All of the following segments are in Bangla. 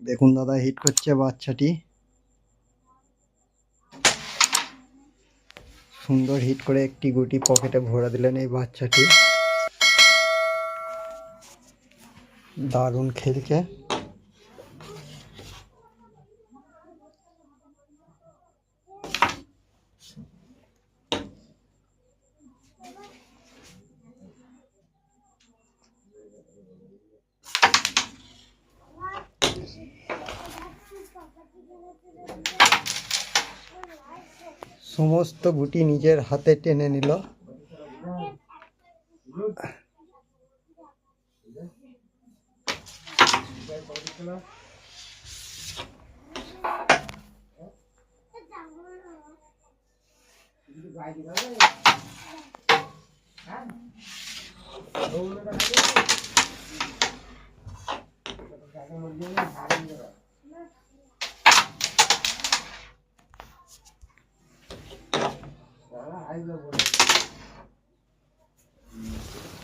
দেখুন দাদা হিট করছে বাচ্চাটি। সুন্দর হিট করে একটি গুটি পকেটে ভরে দিলেন এই বাচ্চাটি। দারুণ খেলছে। সমস্ত গুটি নিজের হাতে টেনে নিল।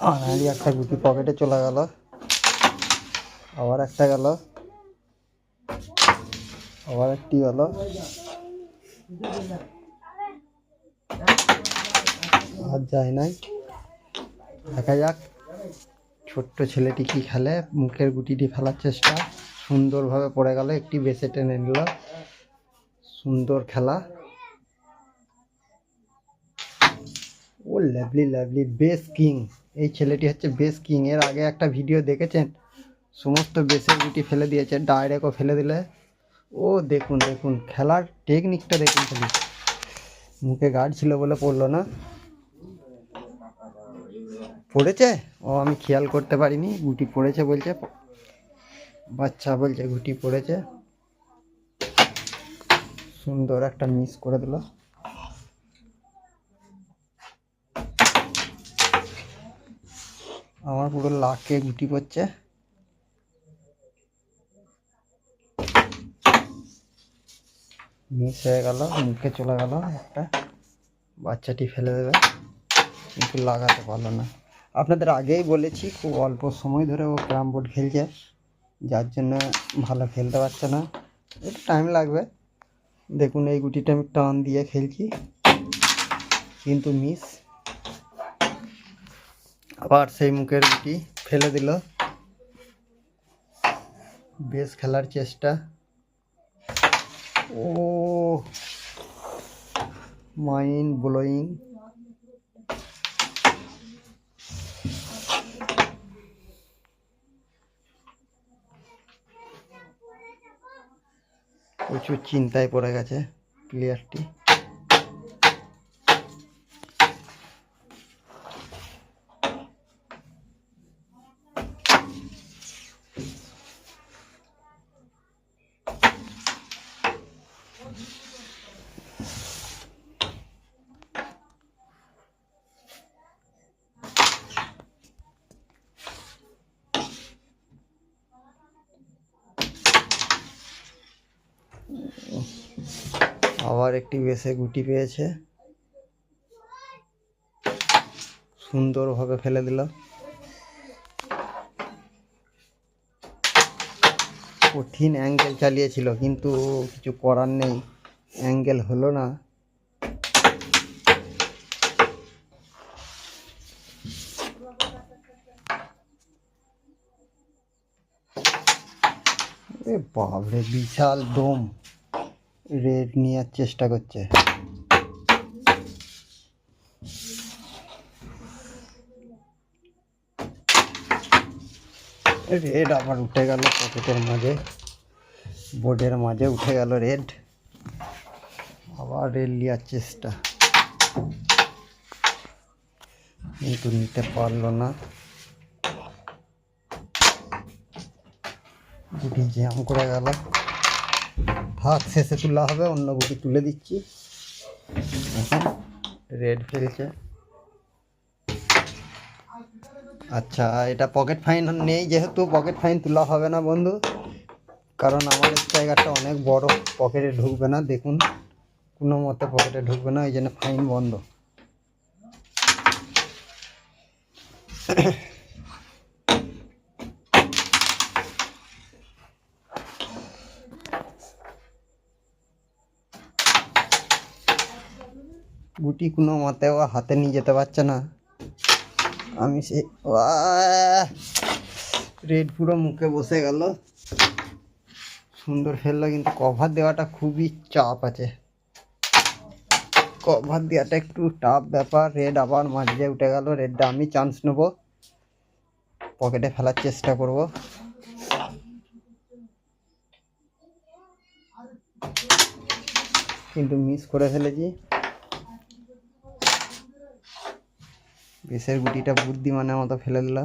আনারি একটা গুটি পকেটে চলে গেল। আবার একটা গেল। আবার একটি গেল। আর যায় নাই। দেখা যাক, ছোট্ট ছেলেটি কি খেলে। মুখের গুটিটি ফেলার চেষ্টা সুন্দরভাবে পড়ে গেল। একটি বেসে টেনে নিল। সুন্দর খেলা। ও, লাভলি লাভলি বেস কিং। এই ছেলেটি হচ্ছে বেস কিং। এর আগে একটা ভিডিও দেখেছেন? সমস্ত বেসের গুটি ফেলে দিয়েছে, ডাইরেক্টও ফেলে দিলে। ও, দেখুন দেখুন, খেলার টেকনিকটা দেখুন খালি। মুখে গার্ড ছিল বলে পড়ল না। পড়েছে? ও, আমি খেয়াল করতে পারিনি। গুটি পড়েছে বলছে। বাচ্চা বলছে, গুটি পড়েছে। সুন্দর একটা মিস করে দিল। আমার পুরো লাকে গুটি পড়ছে। মিস হয়ে গেল, মুখে চলে গেল একটা। বাচ্চাটি ফেলে দেবে, কিন্তু লাগাতে পারল না। আপনাদের আগেই বলেছি, খুব অল্প সময় ধরে ও ক্যারাম বোর্ড খেলছে, যার জন্য ভালো খেলতে পারছে না। একটু টাইম লাগবে। দেখুন, এই গুটিটা আমি টান দিয়ে খেলছি। কিন্তু মিস আবার সেই মুখের গুটি ফেলে দিল। বেশ খেলার চেষ্টা। ও মাইন্ড ব্লোয়িং। প্রচুর চিন্তায় পড়ে গেছে প্লেয়ারটি আবার একটি বেসে গুটি পেয়েছে। সুন্দরভাবে ফেলে দিল। কঠিন অ্যাঙ্গেল চালিয়েছিল, কিন্তু কিছু করার নেই। অ্যাঙ্গেল হলো না। বাবরে বিশাল দম। রেড নেওয়ার চেষ্টা করছে। রেড আবার উঠে গেল পকেটের মাঝে, বোর্ডের মাঝে উঠে গেল রেড। আবার রেড নেওয়ার চেষ্টা। কিন্তু নিতে পারল না। গুটি জ্যাম করে গেল। থাক শেষে তোলা হবে, অন্য গুটি তুলে দিচ্ছি। এখন রেড ফেলছে আচ্ছা এটা পকেট ফাইন নেই যেহেতু পকেট ফাইন তোলা হবে না বন্ধু। কারণ আমার জায়গাটা অনেক বড় পকেটে ঢুকবে না। দেখুন, কোনো মতে পকেটে ঢুকবে না ওই জন্য ফাইন বন্ধ। গুটি কোনো মতে ও হাতে নিয়ে যেতে পারছে না। আমি সে রেড পুরো মুখে বসে গেল। সুন্দর ফেলল, কিন্তু কভার দেওয়াটা খুবই চাপ আছে। কভার দেওয়াটা একটু টাফ ব্যাপার। রেড আবার মাঝে উঠে গেল। রেডটা আমি চান্স নেব। পকেটে ফেলার চেষ্টা করব। কিন্তু মিস করে ফেলেছি। বেশের গুটিটা বুদ্ধিমানের মতো ফেলে দিল।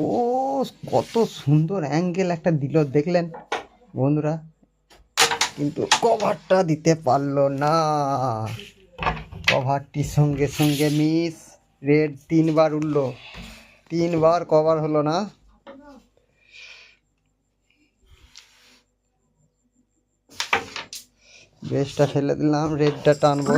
ও কত সুন্দর অ্যাঙ্গেল একটা দিল, দেখলেন বন্ধুরা? কিন্তু কভারটা দিতে পারল না। কভারটির সঙ্গে সঙ্গে মিস রেড তিনবার উঠল। তিনবার কভার হলো না। বেশটা ফেলে দিলাম, রেডটা টানবো।